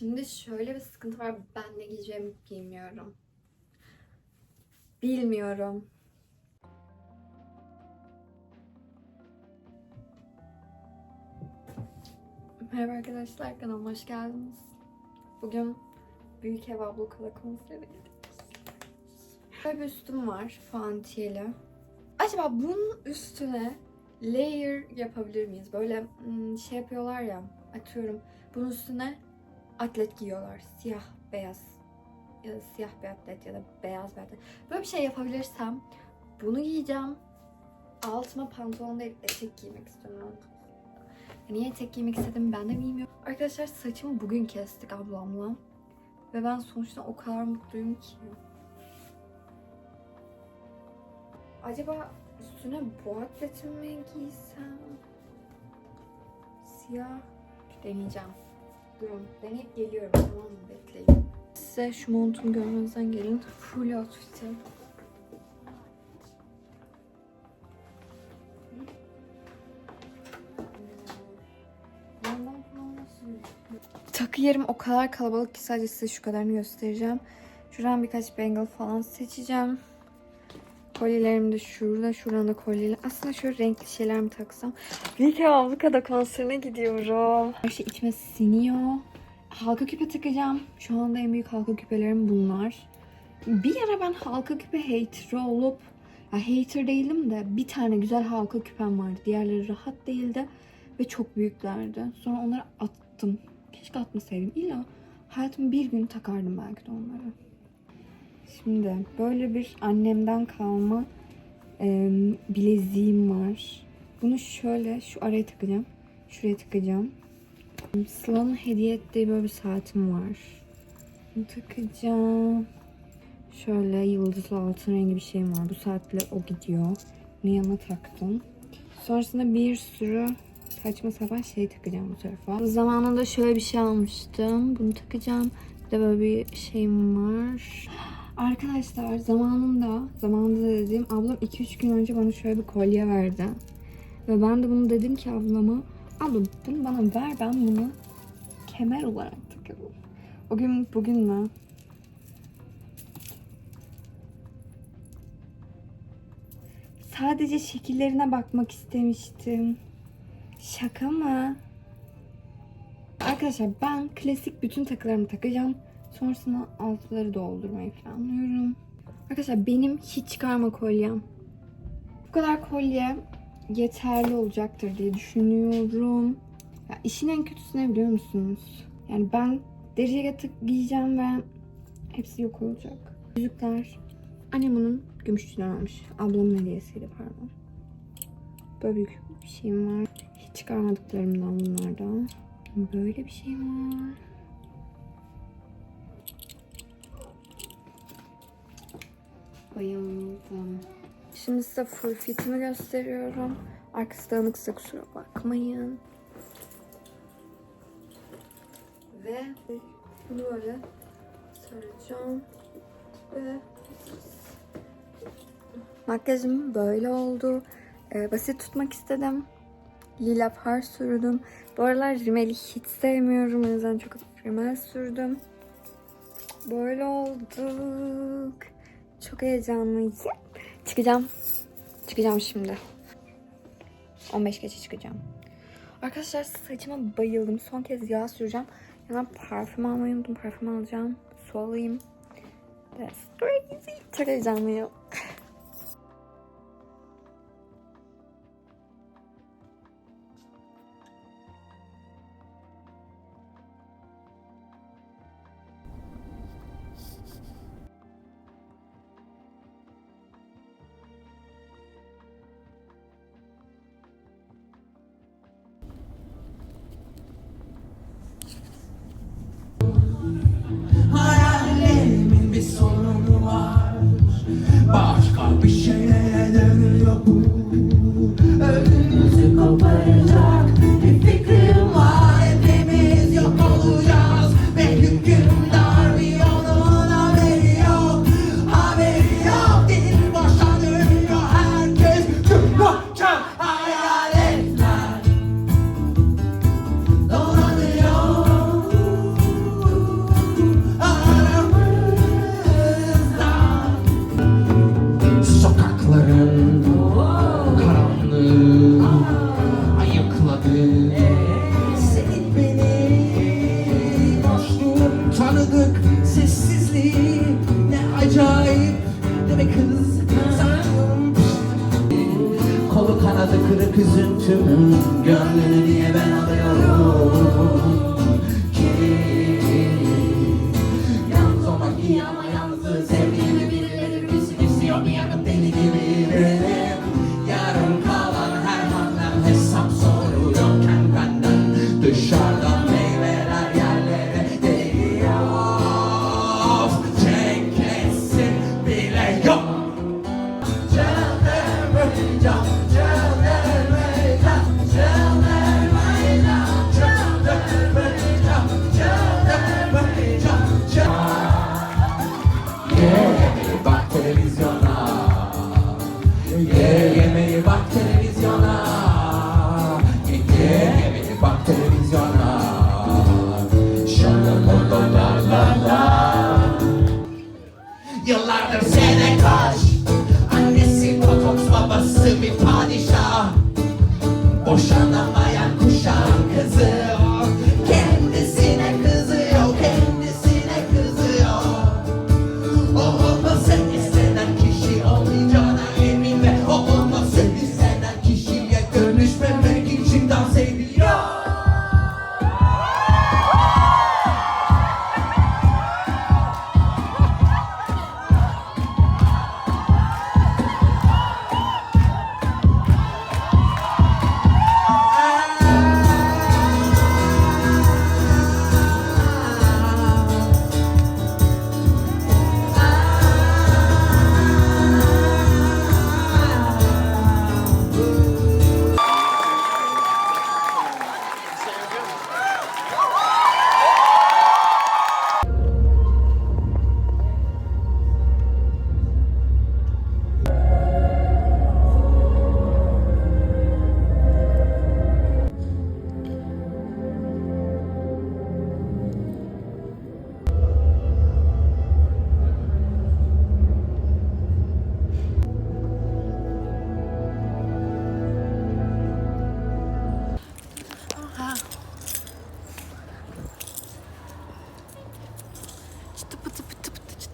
Şimdi şöyle bir sıkıntı var. Ben ne giyeceğimi bilmiyorum. Bilmiyorum. Merhaba arkadaşlar, kanalıma hoş geldiniz. Bugün Büyük Ev Ablo Kala gidiyoruz. Böyle bir üstüm var, fantiyeli. Acaba bunun üstüne layer yapabilir miyiz? Böyle hmm, şey yapıyorlar ya, atıyorum. Bunun üstüne atlet giyiyorlar. Siyah, beyaz. Ya da siyah bir atlet ya da beyaz bir atlet. Böyle bir şey yapabilirsem bunu giyeceğim. Altıma pantolon değil etek giymek istiyorum. Niye etek giymek istedim ben de bilmiyorum. Arkadaşlar saçımı bugün kestik ablamla. Ve ben sonuçta o kadar mutluyum ki. Acaba üstüne bu atletimi mi giysem? Siyah. Deneyeceğim. Durun. Deneyip geliyorum tamam mı? Bekleyin. Size şu montumu görmezden gelin. Full outfit'im. Takı yerim o kadar kalabalık ki sadece size şu kadarını göstereceğim. Şuradan birkaç bangle falan seçeceğim. Kolyelerim de şurada. Şuradan da kolyeler. Aslında şöyle renkli şeyler mi taksam? Büyük Avrupa'da konserine gidiyorum. Her şey içime siniyor. Halka küpe takacağım. Şu anda en büyük halka küpelerim bunlar. Bir ara ben halka küpe hater olup ya hater değilim de bir tane güzel halka küpem vardı. Diğerleri rahat değildi ve çok büyüklerdi. Sonra onları attım. Keşke atmasaydım. İlla hayatımın bir gün takardım belki de onları. Şimdi böyle bir annemden kalma e, bileziğim var. Bunu şöyle şu araya takacağım. Şuraya takacağım. Sıla'nın hediye ettiği böyle bir saatim var. Bunu takacağım. Şöyle yıldızlı altın rengi bir şeyim var. Bu saatle o gidiyor. Bunu yanına taktım. Sonrasında bir sürü saçma sapan şey takacağım bu tarafa. Zamanında şöyle bir şey almıştım. Bunu takacağım. Bir de böyle bir şeyim var. Arkadaşlar zamanında, zamanında dediğim ablam 2-3 gün önce bana şöyle bir kolye verdi. Ve ben de bunu dedim ki ablama, abla bunu bana ver ben bunu kemer olarak takarım. O gün bugün mü? Sadece şekillerine bakmak istemiştim. Şaka mı? Arkadaşlar ben klasik bütün takılarımı takacağım. Sonrasında altları doldurmayı planlıyorum. Arkadaşlar benim hiç çıkarma kolyem. Bu kadar kolye yeterli olacaktır diye düşünüyorum. Ya işin en kötüsü ne biliyor musunuz? Yani ben deri ceket giyeceğim ve hepsi yok olacak. Yüzükler. Annem onun gümüşçüden almış. Ablamın hediyesiydi pardon. Böyle büyük bir şeyim var. Hiç çıkarmadıklarımdan bunlardan. Böyle bir şeyim var. Bayıldım. Şimdi size full fitimi gösteriyorum. Arkası dağınıksa kusura bakmayın. Ve bunu böyle saracağım. Ve makyajım böyle oldu. Ee, basit tutmak istedim. Lila far sürdüm. Bu aralar rimeli hiç sevmiyorum. O yüzden çok rimel sürdüm. Böyle olduk. Çok heyecanlıyım. Çıkacağım. Çıkacağım şimdi. 15 geçe çıkacağım. Arkadaşlar saçıma bayıldım. Son kez yağ süreceğim. Hemen parfüm almayı unuttum. Parfüm alacağım. Su alayım. That's crazy. Çok heyecanlıyım.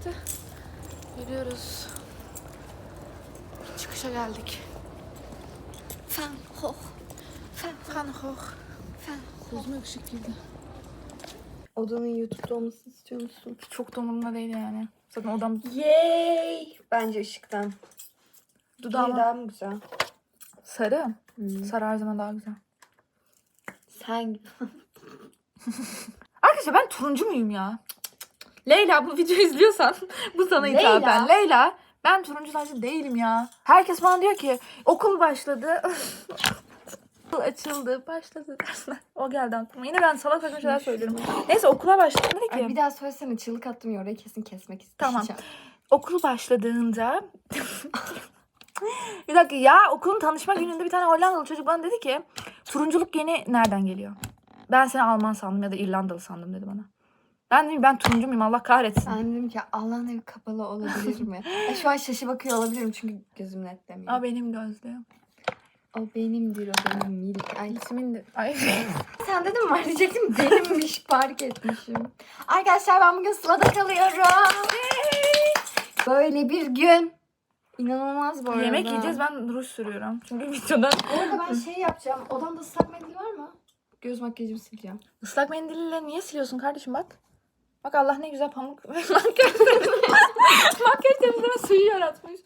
Çıtı. Yürüyoruz. Çıkışa geldik. Fen hoh. Fen Fan hoch. fen. Gözüme ışık girdi. Odanın YouTube'da olmasını istiyor musun? Çok da umurumda değil yani. Zaten odam Yay! Bence ışıktan. dudağıma Diğeri daha mı güzel? sarı. Hmm. Sarı her zaman daha güzel. Sen Arkadaşlar ben turuncu muyum ya? Leyla bu videoyu izliyorsan bu sana Leyla. hitaben. Leyla ben turuncu saçlı değilim ya. Herkes bana diyor ki okul başladı. Okul açıldı, başladı dersler. O geldi aklıma. Yine ben salak saçma şeyler söylüyorum. Neyse okula başladı dedi ki. Ay, bir daha söylesene çığlık attım ya orayı kesin kesmek Tamam. isteyeceğim. okul başladığında bir dakika ya okulun tanışma gününde bir tane Hollandalı çocuk bana dedi ki turunculuk geni nereden geliyor? Ben seni Alman sandım ya da İrlandalı sandım dedi bana. Ben dedim ben turuncu muyum Allah kahretsin. Ben dedim ki Allah'ın evi kapalı olabilir mi? Ay, şu an şaşı bakıyor olabilirim çünkü gözüm netlemiyor. Aa benim gözlüğüm. O benimdir o benim milik. Ay İsmin de... Ay. sen dedim var diyecektim benimmiş fark etmişim. Arkadaşlar ben bugün Sıla'da kalıyorum. Böyle bir gün. İnanılmaz bu arada. Yemek yiyeceğiz ben ruj sürüyorum. Çünkü videoda Bu arada ben şey yapacağım. Odamda ıslak mendil var mı? Göz makyajımı sileceğim. ıslak mendille niye siliyorsun kardeşim bak. Bak Allah ne güzel pamuk makyaj makyaj temizleme suyu yaratmış.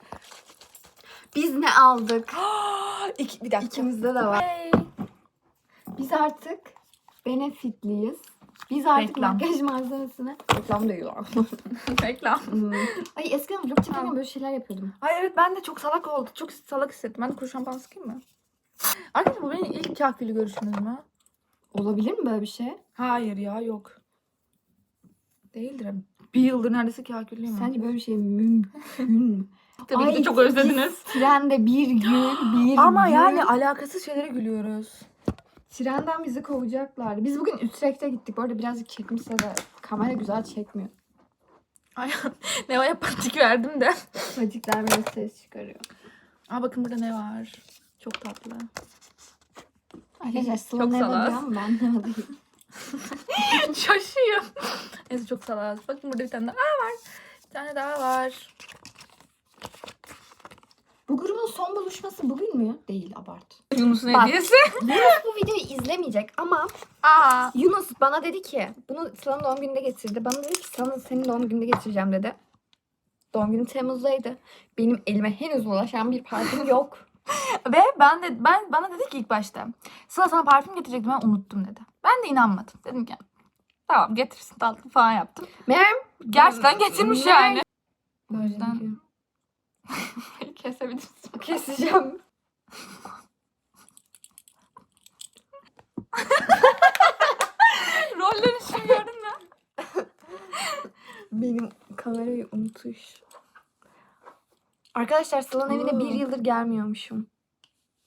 Biz ne aldık? İki, bir dakika. İkimizde de var. Hey. Biz artık benefitliyiz. Biz artık Reklam. makyaj malzemesine... Reklam değil lan. Reklam. Hmm. Ay eskiden vlog çekerken böyle şeyler yapıyordum. Ay evet ben de çok salak oldu. Çok salak hissettim. Ben de kuru şampuan sıkayım mı? Arkadaşlar bu benim ilk kahveli görüşümüz mü? Olabilir mi böyle bir şey? Hayır ya yok. Değildir. Bir yıldır neredeyse kahküllüyüm. Sence böyle bir şey mümkün mü? Tabii ki de Ay, çok özlediniz. Trende bir gün, bir Ama gün. yani alakasız şeylere gülüyoruz. Trenden bizi kovacaklar. Biz bugün Utrecht'e gittik. Bu arada birazcık çekmişse de kamera güzel çekmiyor. Ay, Neo'ya patik verdim de. Patikler böyle ses çıkarıyor. Aa bakın burada ne var. Çok tatlı. Arkadaşlar Sıla Çok ne salak. diyor ama ben ne değil. Şaşıyor. Neyse çok salak. Bakın burada bir tane daha var. Bir tane daha var. Bu grubun son buluşması bugün mü? Değil abart. Yunus'un Bak. hediyesi. Yunus bu videoyu izlemeyecek ama Aa. Yunus bana dedi ki bunu Sıla'nın doğum gününde getirdi. Bana dedi ki Sıla'nın senin doğum gününde getireceğim dedi. Doğum günü Temmuz'daydı. Benim elime henüz ulaşan bir parfüm yok. Ve ben de ben bana dedi ki ilk başta Sıla sana parfüm getirecektim ben unuttum dedi. Ben de inanmadım. Dedim ki tamam getirsin tatlı falan yaptım. Meğer Gerçekten getirmiş Meğer- yani. O yüzden kesebilirsin. keseceğim. Rolleri şimdi gördün mü? Benim kamerayı unutuş. Arkadaşlar Sıla'nın evine bir yıldır gelmiyormuşum.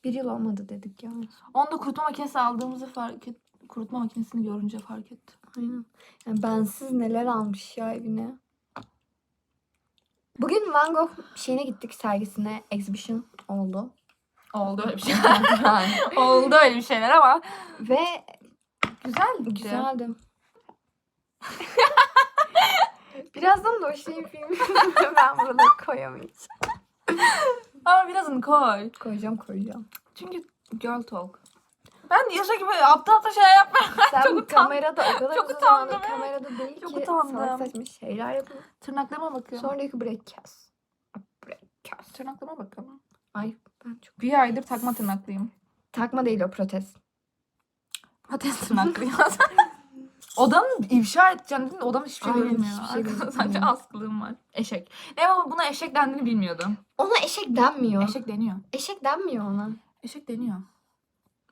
Bir yıl olmadı dedik ya. Onu da kurutma makinesi aldığımızı fark et. Kurutma makinesini görünce fark ettim. Aynen. Yani bensiz neler almış ya evine. Bugün Van Gogh şeyine gittik sergisine. Exhibition oldu. Oldu öyle bir şey. Yani. Oldu öyle bir şeyler ama Ve güzeldi. güzeldi. Birazdan da o şeyin filmi ben burada koyamayacağım. Ama birazını koy. Koyacağım koyacağım. Çünkü girl talk. Ben yaşa gibi aptal aptal şey yapma. Sen Çok utandım. kamerada o kadar Çok uzun zamandır utandım, evet. kamerada değil Çok ki utandım. salak saçma şeyler yapıyor. Tırnaklarıma bakıyorum. Sonra diyor ki burayı kes. Burayı kes. Tırnaklarıma bakıyorum. Ay ben çok... Bir aydır takma tırnaklıyım. Takma değil o protez. Patates tırnaklıyım. Odamı ifşa edeceğim dedim de odam hiçbir şey Aynen, görünmüyor. hiçbir şey Arkada gözükmüyor. Sadece askılığım var. Eşek. Ne ama buna eşek dendiğini bilmiyordum. Ona eşek denmiyor. Eşek, Eşek deniyor. denmiyor ona. Eşek deniyor.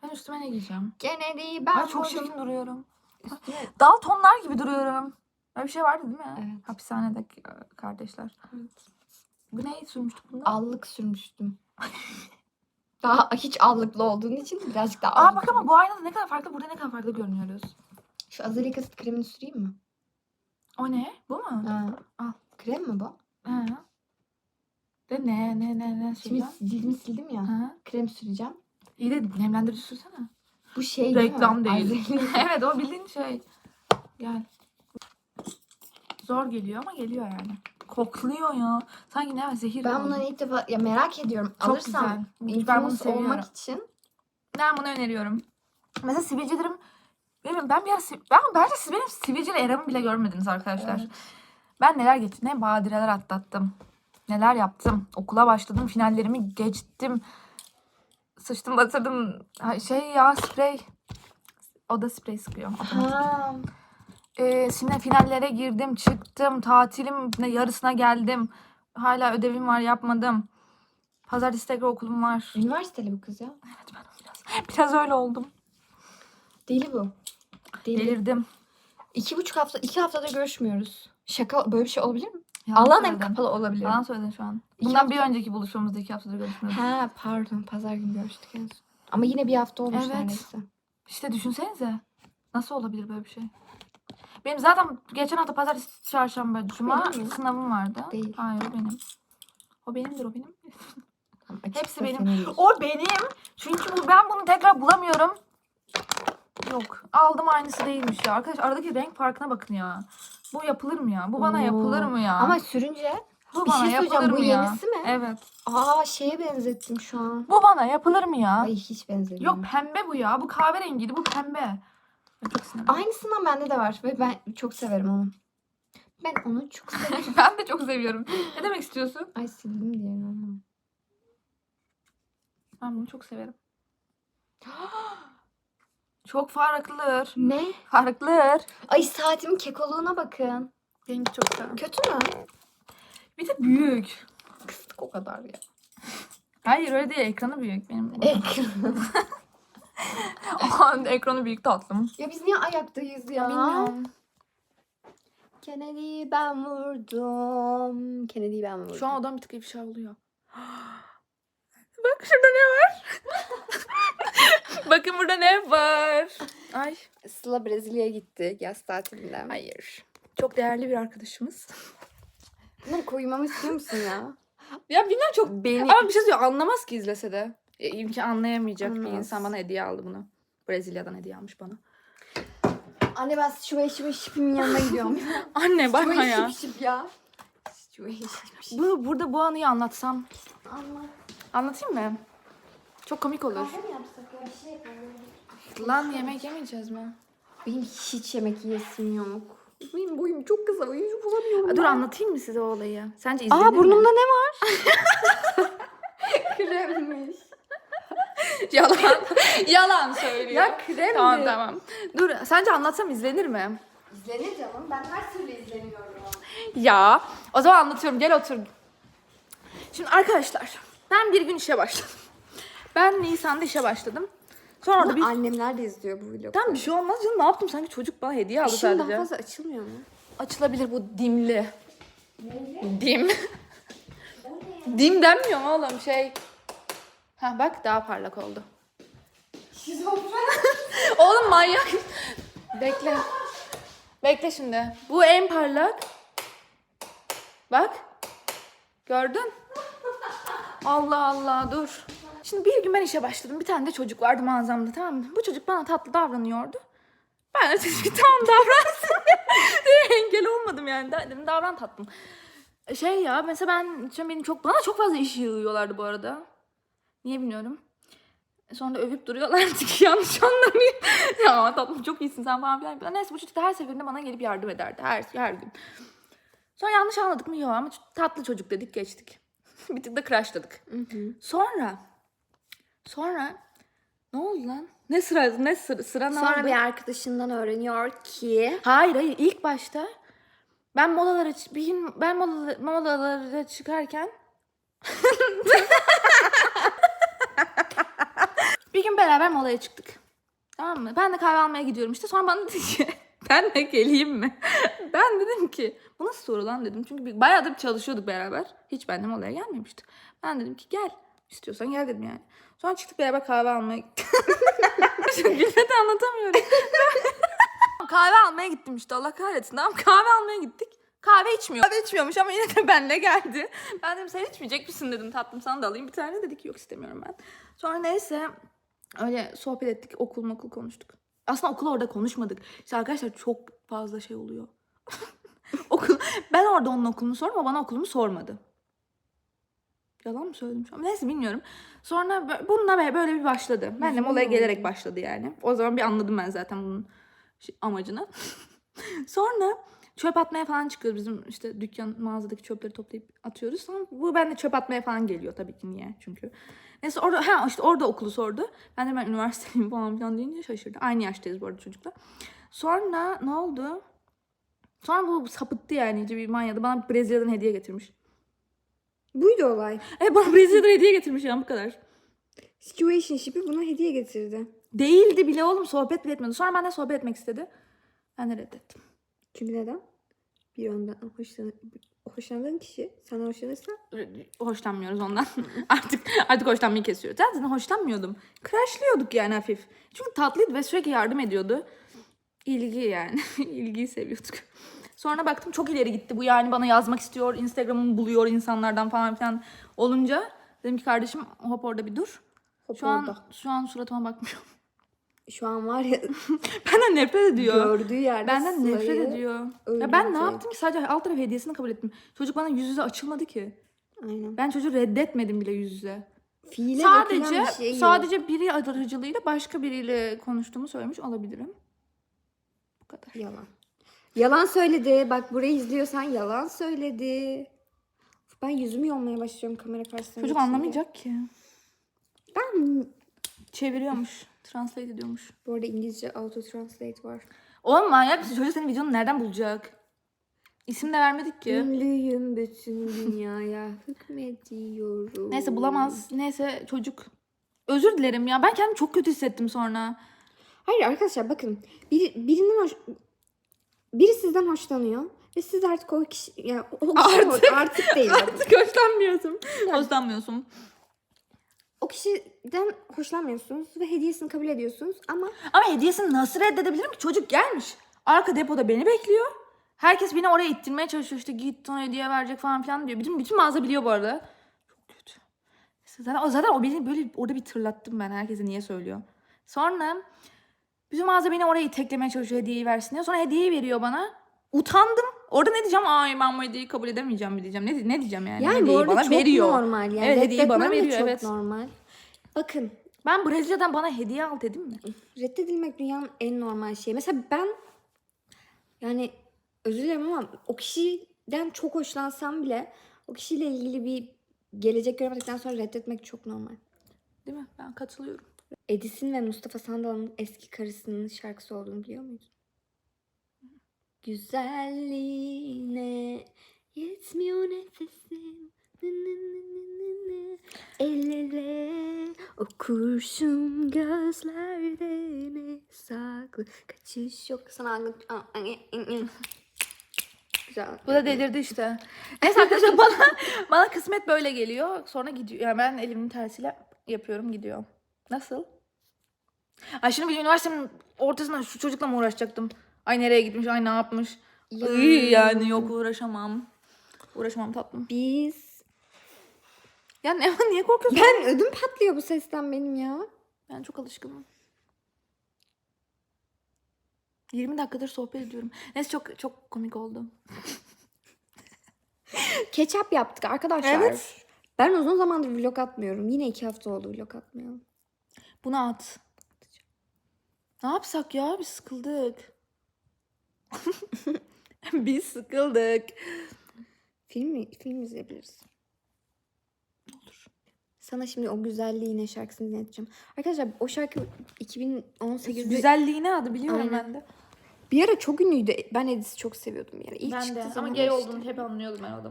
Ben üstüme ne giyeceğim? Gene değil ben Ay çok vurdum. çirkin duruyorum. Üstüne- Daltonlar gibi duruyorum. Öyle bir şey vardı değil mi? Evet. Hapishanedeki e, kardeşler. Evet. Bu neyi sürmüştük bunda? Allık sürmüştüm. Daha hiç allıklı olduğun için birazcık daha Aa allık bak ama bu aynada ne kadar farklı, burada ne kadar farklı görünüyoruz. Şu azelik asit kremini süreyim mi? O ne? Bu mu? Ha. Al. Krem mi bu? Ha. De ne ne ne ne Şimdi süreceğim? cildimi sildim ya. Ha. Krem süreceğim. İyi de nemlendirici sürsene. Bu şey değil? Reklam değil. Azelik. evet o bildiğin şey. Gel. Zor geliyor ama geliyor yani. Kokluyor ya. Sanki ne var zehir Ben gibi. bunları ilk defa ya merak ediyorum. Çok Alırsam güzel. Ben bunu influencer seviyorum. olmak için Ben bunu öneriyorum. Mesela sivilcelerim benim ben bir ara si- ben bence siz benim sivilceli eramı bile görmediniz arkadaşlar. Evet. Ben neler geçtim, ne badireler atlattım. Neler yaptım. Okula başladım, finallerimi geçtim. Sıçtım, batırdım. Şey ya sprey. O da sprey sıkıyor. Ha. Ee, şimdi finallere girdim, çıktım. Tatilim yarısına geldim. Hala ödevim var, yapmadım. Pazartesi tekrar okulum var. Üniversiteli bu kız ya. Evet ben biraz, biraz öyle oldum. Deli bu. Deli. Delirdim. İki buçuk hafta, iki haftadır görüşmüyoruz. Şaka böyle bir şey olabilir mi? Yalan Allah'ın en söyledin. kapalı olabilir. Yalan söyledin şu an. İki Bundan hafta- bir önceki buluşmamızda iki haftadır görüşmüyoruz. Ha pardon pazar günü görüştük en son. Ama yine bir hafta olmuş Evet. neredeyse. İşte düşünsenize. Nasıl olabilir böyle bir şey? Benim zaten geçen hafta pazartesi, çarşamba, cuma benim sınavım vardı. Değil. Hayır o benim. O benimdir o benim. Tamam, Hepsi benim. O benim. Çünkü bu, ben bunu tekrar bulamıyorum. Yok. Aldım aynısı değilmiş ya. Arkadaş aradaki renk farkına bakın ya. Bu yapılır mı ya? Bu bana Oo. yapılır mı ya? Ama sürünce bu bir bana şey yapılır mı bu ya? yenisi mi? Evet. aa şeye benzettim şu an. Bu bana yapılır mı ya? Ay hiç benzemiyor. Yok pembe bu ya. Bu kahverengiydi. Bu pembe. Ben çok. Aynısından bende de var ve ben çok severim onu. Ben onu çok severim. ben de çok seviyorum. Ne demek istiyorsun? Ay sildim diye ama. Ben bunu çok severim. çok farklıdır. Ne? Farklıdır. Ay saatimin kekoluğuna bakın. Rengi çok güzel. Kötü mü? Bir de büyük. Kıstık o kadar ya. Hayır öyle değil. Ekranı büyük benim. Ekran. Ekranı büyük tatlım. ya biz niye ayaktayız ya? Bilmiyorum. Kennedy'yi ben vurdum. Kennedy'yi ben vurdum. Şu an odam bir tık ifşa oluyor. Bak şurada ne var? Bakın burada ne var? Ay. Sıla Brezilya'ya gitti yaz tatilinden. Hayır. Çok değerli bir arkadaşımız. Bunları koymamı istiyor musun ya? Ya bilmem çok Beni Ama bir şey söyleyeyim anlamaz ki izlese de. E, imkan anlayamayacak bir Anlamaz. insan bana hediye aldı bunu. Brezilya'dan hediye almış bana. Anne ben şu şive şipimin yanına gidiyorum. Anne bana Şive ya. şip şip ya. Şive şip şip. Bu, burada bu anıyı anlatsam. Allah. Anlatayım mı? Çok komik olur. mi yapsak ya bir şey yapalım. Lan yemek yemeyeceğiz mi? Benim hiç yemek yiyesim yok. Benim boyum çok kısa. Oyuncu bulamıyorum. Dur anlatayım mı size o olayı? Sence izlenir Aa mi? burnumda ne var? Kremmiş. Yalan. Yalan söylüyor. Ya kremdi. Tamam tamam. Dur sence anlatsam izlenir mi? İzlenir canım. Ben her türlü izleniyorum. Ya o zaman anlatıyorum gel otur. Şimdi arkadaşlar ben bir gün işe başladım. Ben Nisan'da işe başladım. Sonra orada bir... Annemler de izliyor bu vlogu. Tamam bir şey olmaz canım ne yaptım sanki çocuk bana hediye aldı Şimdi daha sadece. fazla açılmıyor mu? Açılabilir bu dimli. Dim. Dim denmiyor mu oğlum şey. Ha bak daha parlak oldu. Oğlum manyak. Bekle. Bekle şimdi. Bu en parlak. Bak. Gördün? Allah Allah dur. Şimdi bir gün ben işe başladım. Bir tane de çocuk vardı mağazamda tamam mı? Bu çocuk bana tatlı davranıyordu. Ben de ki tamam davransın. Engel olmadım yani. Dedim davran tatlım. Şey ya mesela ben şimdi benim çok bana çok fazla iş yığıyorlardı bu arada. Niye bilmiyorum. Sonra da övüp duruyorlardı ki yanlış anlamayın. ya tatlım çok iyisin sen falan filan. Neyse bu çocuk da her seferinde bana gelip yardım ederdi. Her, her gün. Sonra yanlış anladık mı? Yok ama tatlı çocuk dedik geçtik. bir tık da crashladık. Sonra sonra ne oldu lan? Ne sıra ne sıra, sıra ne Sonra oldu? bir arkadaşından öğreniyor ki Hayır hayır ilk başta ben molalara bir gün ben molalara, molalara çıkarken bir gün beraber molaya çıktık. Tamam mı? Ben de kahve almaya gidiyorum işte. Sonra bana dedi ki de geleyim mi? ben dedim ki bu nasıl soru lan dedim. Çünkü bir- bayağıdır çalışıyorduk beraber. Hiç benimle molaya gelmemişti. Ben dedim ki gel. İstiyorsan gel dedim yani. Sonra çıktık beraber kahve almaya gittik. Gülmeden anlatamıyorum. kahve almaya gittim işte Allah kahretsin. Tamam kahve almaya gittik. Kahve içmiyor. Kahve içmiyormuş ama yine de benle geldi. Ben dedim sen içmeyecek misin dedim tatlım sana da alayım bir tane. Dedi ki yok istemiyorum ben. Sonra neyse öyle sohbet ettik okul okul konuştuk. Aslında okul orada konuşmadık. İşte arkadaşlar çok fazla şey oluyor. Okul, ben orada onun okulunu sordum ama bana okulumu sormadı. Yalan mı söyledim şu an? Neyse bilmiyorum. Sonra bununla böyle bir başladı. Ben de molaya gelerek başladı yani. O zaman bir anladım ben zaten bunun amacını. Sonra çöp atmaya falan çıkıyoruz. Bizim işte dükkan mağazadaki çöpleri toplayıp atıyoruz. Sonra bu ben de çöp atmaya falan geliyor tabii ki niye? Çünkü neyse orada ha işte orada okulu sordu. Ben de ben üniversiteyim falan filan deyince şaşırdı. Aynı yaştayız bu arada çocukla. Sonra ne oldu? Sonra bu sapıttı yani iyice bir manyadı. Bana Brezilya'dan hediye getirmiş. buydu olay. E bana Brezilya'dan hediye getirmiş ya bu kadar. Situationship'i buna hediye getirdi. Değildi bile oğlum sohbet bile etmedi. Sonra benden sohbet etmek istedi. Ben de reddettim. Çünkü neden? Bir ondan hoşlan hoşlandığın kişi sana hoşlanırsa Hoşlanmıyoruz ondan. artık artık hoşlanmayı kesiyor. Zaten hoşlanmıyordum. Crashlıyorduk yani hafif. Çünkü tatlıydı ve sürekli yardım ediyordu. İlgi yani. İlgiyi seviyorduk. Sonra baktım çok ileri gitti bu yani bana yazmak istiyor, Instagram'ımı buluyor insanlardan falan filan olunca dedim ki kardeşim hop orada bir dur. hop Şu an orada. şu an suratıma bakmıyor. Şu an var ya Benden nefret ediyor. gördüğü yerde Benden nefret Sıla'yı ediyor. Ya ben ne öldürecek. yaptım ki sadece alt tarafı hediyesini kabul ettim. Çocuk bana yüz yüze açılmadı ki. Aynen. Ben çocuğu reddetmedim bile yüz yüze. Fiile sadece bir şey yok. sadece biri aracılığıyla başka biriyle konuştuğumu söylemiş olabilirim. Bu kadar. Yalan. Yalan söyledi. Bak burayı izliyorsan yalan söyledi. Ben yüzümü yolmaya başlıyorum kamera karşısında. Çocuk anlamayacak ki. Ben Çeviriyormuş. Translate ediyormuş. bu arada İngilizce auto translate var. Oğlum manyak mısın? Çocuk senin videonu nereden bulacak? İsim de vermedik ki. Ünlüyüm bütün dünyaya hükmediyorum. Neyse bulamaz. Neyse çocuk. Özür dilerim ya. Ben kendimi çok kötü hissettim sonra. Hayır arkadaşlar bakın. Bir, birinden hoş... Biri sizden hoşlanıyor. Ve siz artık o kişi... Yani o kişi Artık. artık değil. Artık hoşlanmıyorsun. Hoşlanmıyorsun. O kişiden hoşlanmıyorsunuz ve hediyesini kabul ediyorsunuz ama Ama hediyesini nasıl reddedebilirim ki? Çocuk gelmiş. Arka depoda beni bekliyor. Herkes beni oraya ittirmeye çalışıyor. İşte git sana hediye verecek falan filan diyor. Bütün, bütün mağaza biliyor bu arada. Çok kötü. Zaten, zaten o beni böyle orada bir tırlattım ben. Herkese niye söylüyor. Sonra bütün mağaza beni oraya iteklemeye çalışıyor hediyeyi versin diye. Sonra hediyeyi veriyor bana. Utandım. Orada ne diyeceğim? Ay ben bu hediyeyi kabul edemeyeceğim mi diyeceğim. Ne, ne diyeceğim yani? Yani bu Hediyeyi arada bana çok veriyor. normal. Yani Evet, hediyeyi bana veriyor, çok evet. normal. Bakın Ben Brezilya'dan bana hediye al dedim mi? reddedilmek dünyanın en normal şeyi. Mesela ben yani özür dilerim ama o kişiden çok hoşlansam bile o kişiyle ilgili bir gelecek göremedikten sonra reddetmek çok normal. Değil mi? Ben katılıyorum. Edis'in ve Mustafa Sandal'ın eski karısının şarkısı olduğunu biliyor muydun? Güzelliğine yetmiyor nefesim. El ele o kurşun gözlerde ne saklı kaçış yok sana Güzel. Bu da delirdi işte. Neyse arkadaşlar bana, bana kısmet böyle geliyor. Sonra gidiyor. Yani ben elimin tersiyle yapıyorum gidiyor. Nasıl? Ay şimdi bir üniversitenin ortasında şu çocukla mı uğraşacaktım? Ay nereye gitmiş, ay ne yapmış? Ya. Iy, yani yok uğraşamam. Uğraşamam tatlım. Biz Ya ne, niye korkuyorsun? ben ödüm patlıyor bu sesten benim ya. Ben çok alışkınım. 20 dakikadır sohbet ediyorum. Neyse çok çok komik oldu. Ketçap yaptık arkadaşlar. Evet. Ben uzun zamandır vlog atmıyorum. Yine iki hafta oldu vlog atmıyorum. Bunu at. Ne yapsak ya? Biz sıkıldık. Biz sıkıldık. Film mi? Film izleyebiliriz. Olur. Sana şimdi o güzelliğine şarkısını dinleteceğim. Arkadaşlar o şarkı 2018'de Güzelliğine adı biliyorum Aynen. ben de. bir ara çok ünlüydü. Ben Edis'i çok seviyordum bir ara. İlk ben çıktığı de. Ama zaman gay işte. olduğunu hep anlıyordum ben o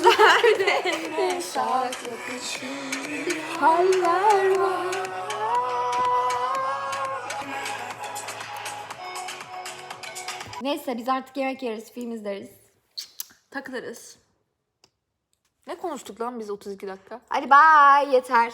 adamın. Haller var. Neyse biz artık yemek yeriz, film izleriz. Takılırız. Ne konuştuk lan biz 32 dakika? Hadi bye yeter.